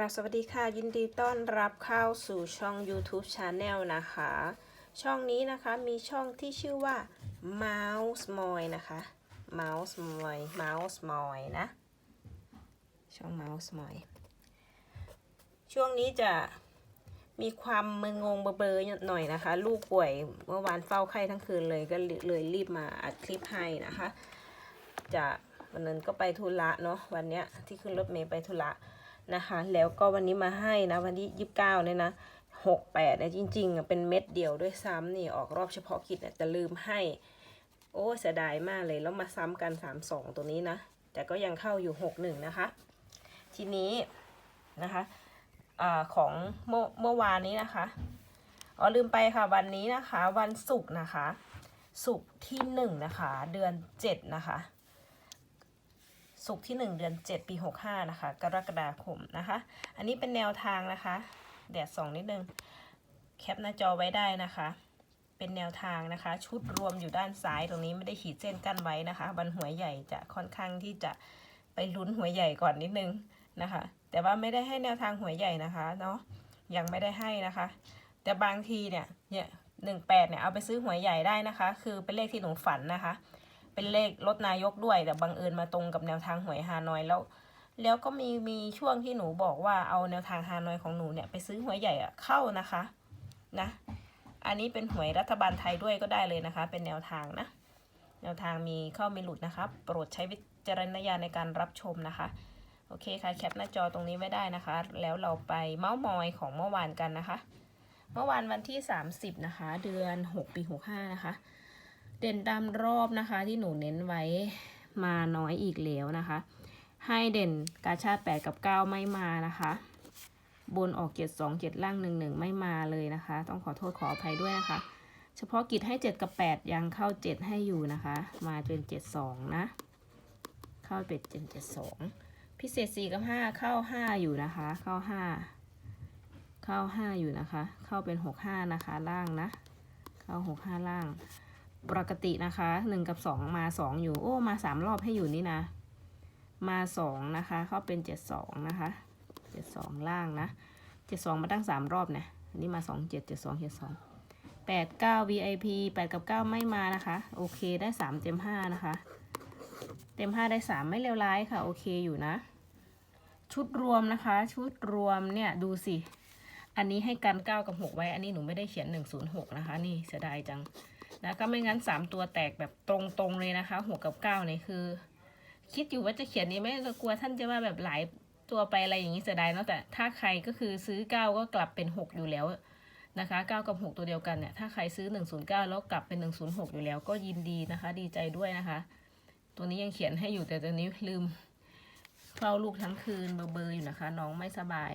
ราบสวัสดีค่ะ ยินดีต้อนรับเข้าสู่ช่อง YouTube Channel นะคะ ช่องนี้นะคะมีช่องที่ชื่อว่า Mouse Moy นะคะ Mouse Moy Mouse Moy นะ ช่อง Mouse Moy ช่วงนี้จะมีความมึนงงเบลอๆหน่อยนะคะ ลูกป่วยเมื่อวานเฝ้าไข้ทั้งคืนเลยก็เลยรีบมาอัดคลิปให้นะคะ จะวันนั้นก็ไปธุระเนาะวันเนี้ยที่ขึ้นรถเมล์ไปธุระ นะคะ แล้วก็วันนี้มาให้นะวันที่ยี่สิบเก้าเนี่ยนะหกแปดเนี่ยจริงๆเป็นเม็ดเดียวด้วยซ้ำนี่ออกรอบเฉพาะกิจเนี่ยจะลืมให้ โอ้เสียดายมากเลยแล้วมาซ้ำกันสามสองตัวนี้นะ แต่ก็ยังเข้าอยู่หกหนึ่งนะคะ ทีนี้นะคะอของเมื่อเมื่อวานนี้นะคะอ๋อลืมไปค่ะวันนี้นะคะ วันศุกร์นะคะศุกร์ที่หนึ่งนะคะ เดือนเจ็ดนะคะ ศุกร์ที่ 1 เดือน 7 ปี 65 นะคะ กรกฎาคมนะคะ อันนี้เป็นแนวทางนะคะ แดดส่องนิดนึง แคปหน้าจอไว้ได้นะคะ เป็นแนวทางนะคะ ชุดรวมอยู่ด้านซ้ายตรงนี้ไม่ได้ขีดเส้นกั้นไว้นะคะบันหัวใหญ่จะค่อนข้างที่จะไปลุ้นหัวใหญ่ก่อนนิดนึงนะคะ แต่ว่าไม่ได้ให้แนวทางหัวใหญ่นะคะเนาะยังไม่ได้ให้นะคะ แต่บางทีเนี่ยเนี่ยหนึ่งแปดเนี่ยเอาไปซื้อหัวใหญ่ได้นะคะ คือเป็นเลขที่หนูฝันนะคะ เป็นเลขรถนายกด้วย แต่บังเอิญมาตรงกับแนวทางหวยฮานอยแล้ว แล้วก็มีมีช่วงที่หนูบอกว่าเอาแนวทางฮานอยของหนูเนี่ยไปซื้อหวยใหญ่อะเข้านะคะนะอันนี้เป็นหวยรัฐบาลไทยด้วยก็ได้เลยนะคะ เป็นแนวทางนะ แนวทางมีเข้ามีหลุดนะคะ โปรดใช้วิจารณญาณในการรับชมนะคะ โอเคค่ะแคปหน้าจอตรงนี้ไว้ได้นะคะ แล้วเราไปเมาส์มอยของเมื่อวานกันนะคะ เมื่อวานวันที่ 30 นะคะ เดือน 6 ปี 65 นะคะ เด่นตามรอบนะคะที่หนูเน้นไว้มาน้อยอีกแล้วนะคะ ให้เด่นกาชาติ8กับ 9 ไม่มานะคะ บนออกเจ็ดสองเจ็ดล่างหนึ่งหนึ่งไม่มาเลยนะคะ ต้องขอโทษขออภัยด้วยนะคะ เฉพาะกิจให้ 7 กับ 8 ยังเข้า 7 ให้อยู่นะคะ มาเป็น7 2 นะ เข้าเป็น7 7 2 พิเศษ 4 กับ 5 เข้า 5 อยู่นะคะ เข้า 5 เข้า 5 อยู่นะคะ เข้าเป็น 6 5 นะคะ ล่างนะ เข้า 6 5 ล่าง ปกตินะคะหนึ่งกับสองมาสองอยู่ โอ้ มาสามรอบให้อยู่นี่นะ มาสองนะคะเข้าเป็นเจ็ดสองนะคะเจ็ดสองล่างนะเจ็ดสองมาตั้งสามรอบเนี่ยอันนี้มาสองเจ็ดเจ็ดสองเจ็ดสองแปดเก้า VIP แปดกับเก้าไม่มานะคะ โอเคได้สามเต็มห้านะคะ เต็มห้าได้สามไม่เลวร้ายค่ะ โอเคอยู่นะ ชุดรวมนะคะ ชุดรวมเนี่ยดูสิ อันนี้ให้กันเก้ากับหกไว้ อันนี้หนูไม่ได้เขียนหนึ่งศูนย์หกนะคะ นี่เสียดายจัง นะก็ไม่งั้นสามตัวแตกแบบตรงๆเลยนะคะหกกับเก้าเนี่ยคือ คิดอยู่ว่าจะเขียนนี้ไหมก็กลัวท่านจะว่าแบบหลายตัวไปอะไรอย่างนี้เสียดายเนาะแต่ถ้าใครก็คือซื้อเก้าก็กลับเป็นหกอยู่แล้วนะคะเก้ากับหกตัวเดียวกันเนี่ยถ้าใครซื้อหนึ่งศูนย์เก้าแล้วกลับเป็นหนึ่งศูนย์หกอยู่แล้วก็ยินดีนะคะ ดีใจด้วยนะคะ ตัวนี้ยังเขียนให้อยู่แต่ตัวนี้ลืมเฝ้าลูกทั้งคืนเบอร์ๆอยู่นะคะ น้องไม่สบาย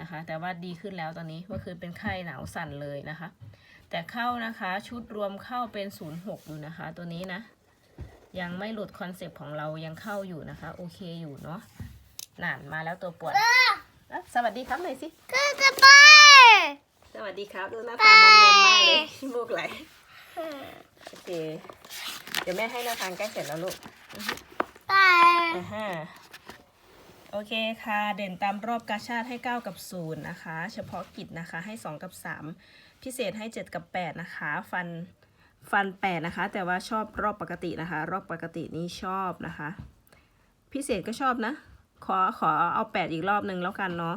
นะคะ แต่ว่าดีขึ้นแล้วตอนนี้เมื่อคืนเป็นไข้หนาวสั่นเลยนะคะ แต่เข้านะคะชุดรวมเข้าเป็น 06 อยู่นะคะ ตัวนี้นะ ยังไม่หลุดคอนเซปต์ของเรายังเข้าอยู่นะคะ โอเคอยู่เนาะนานมาแล้วตัวปวดอะสวัสดีครับหน่อยสิก็จะไป สวัสดีครับ ดูหน้าตามอมแมมมากเลยขี้มูกไหลโอเคเดี๋ยวแม่ให้แนวทางใกล้เสร็จแล้วลูกไปอ่าฮะ โอเคค่ะ เด่นตามรอบกาชาติให้ 9 กับ 0 นะคะ เฉพาะกิจนะคะให้ 2 กับ 3 พิเศษให้ 7 กับ 8 นะคะ ฟันฟัน 8 นะคะ แต่ว่าชอบรอบปกตินะคะ รอบปกตินี้ชอบนะคะ พิเศษก็ชอบนะ ขอขอเอา 8 อีกรอบหนึ่งแล้วกันเนาะ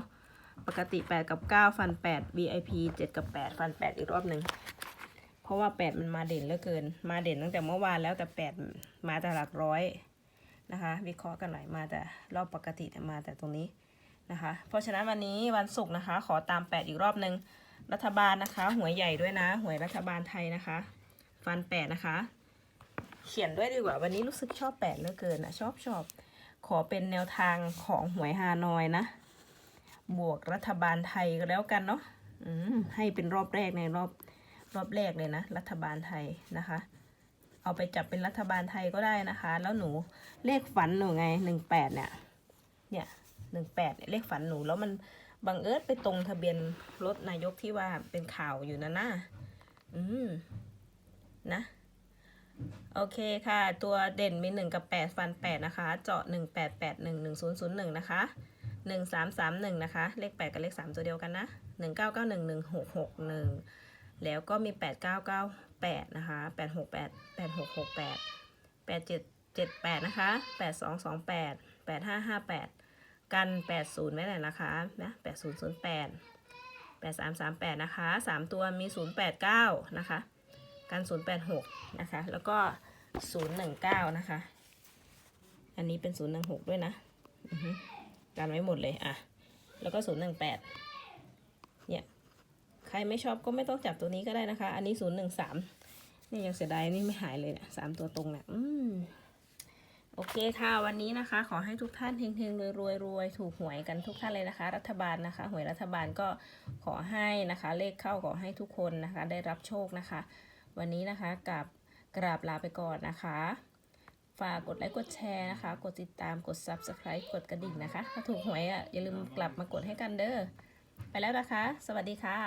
ปกติ 8 กับ 9 ฟัน 8 VIP 7 กับ 8 ฟัน 8 อีกรอบหนึ่งเพราะว่า 8 มันมาเด่นเหลือเกิน มาเด่นตั้งแต่เมื่อวานแล้วแต่ 8 มาแต่หลักร้อย นะคะวิเคราะห์กันหน่อยมาแต่รอบปกติเนี่ยมาแต่ตรงนี้นะคะ เพราะฉะนั้นวันนี้วันศุกร์นะคะ ขอตาม 8 อีกรอบหนึ่งรัฐบาลนะคะ หวยใหญ่ด้วยนะ หวยรัฐบาลไทยนะคะ ฟัน 8 นะคะ เขียนด้วยดีกว่าวันนี้รู้สึกชอบ8เหลือเกินนะชอบชอบขอเป็นแนวทางของหวยฮานอยนะ บวกรัฐบาลไทยก็แล้วกันเนาะให้เป็นรอบแรกในรอบรอบแรกเลยนะ รัฐบาลไทยนะคะ เอาไปจับเป็นรัฐบาลไทยก็ได้นะคะ แล้วหนูเลขฝันหนูไงหนึ่งแปดเนี่ย เนี่ยหนึ่งแปดเนี่ยเลขฝันหนูแล้วมันบังเอิญไปตรงทะเบียนรถนายกที่ว่าเป็นข่าวอยู่นะนะอืมนะ โอเคค่ะ ตัวเด่นมีหนึ่งกับแปดฟันแปดนะคะ เจาะหนึ่งแปดแปดหนึ่งหนึ่งศูนย์ศูนย์หนึ่งนะคะหนึ่งสามสามหนึ่งนะคะ เลขแปดกับเลขสามตัวเดียวกันนะหนึ่งเก้าเก้าหนึ่งหนึ่งหกหกหนึ่งแล้วก็มีแปดเก้าเก้า แปดนะคะแปดหกแปดแปดหกหกแปดแปดเจ็ดเจ็ดแปดนะคะแปดสองสองแปดแปดห้าห้าแปดกันแปดศูนย์ไว้เลยนะคะนะแปดศูนย์ศูนย์แปดแปดสามสามแปดนะคะสามตัวมีศูนย์แปดเก้านะคะ กันศูนย์แปดหกนะคะ แล้วก็ศูนย์หนึ่งเก้านะคะ อันนี้เป็นศูนย์หนึ่งหกด้วยนะกันไว้หมดเลยอะ แล้วก็ศูนย์หนึ่งแปดเนี่ย รไม่ชอบก็ไม่ต้องจับตัวนี้ก็ได้นะคะ อันนี้ศูนย์หนึ่งสามนี่ยังเสียดายนี่ไม่หายเลยเนี่ยสามตัวตรงเนี่ยอืมโอเคค่ะ วันนี้นะคะ ขอให้ทุกท่านเฮงๆรวยรวยรวยถูกหวยกันทุกท่านเลยนะคะ รัฐบาลนะคะ หวยรัฐบาลก็ขอให้นะคะ เลขเข้าขอให้ทุกคนนะคะ ได้รับโชคนะคะ วันนี้นะคะกับกราบลาไปก่อนนะคะ ฝากกดไลค์กดแชร์นะคะ กดติดตามกด subscribe กดกระดิ่งนะคะ ถ้าถูกหวยอะอย่าลืมกลับมากดให้กันเด้อ ไปแล้วนะคะ สวัสดีค่ะ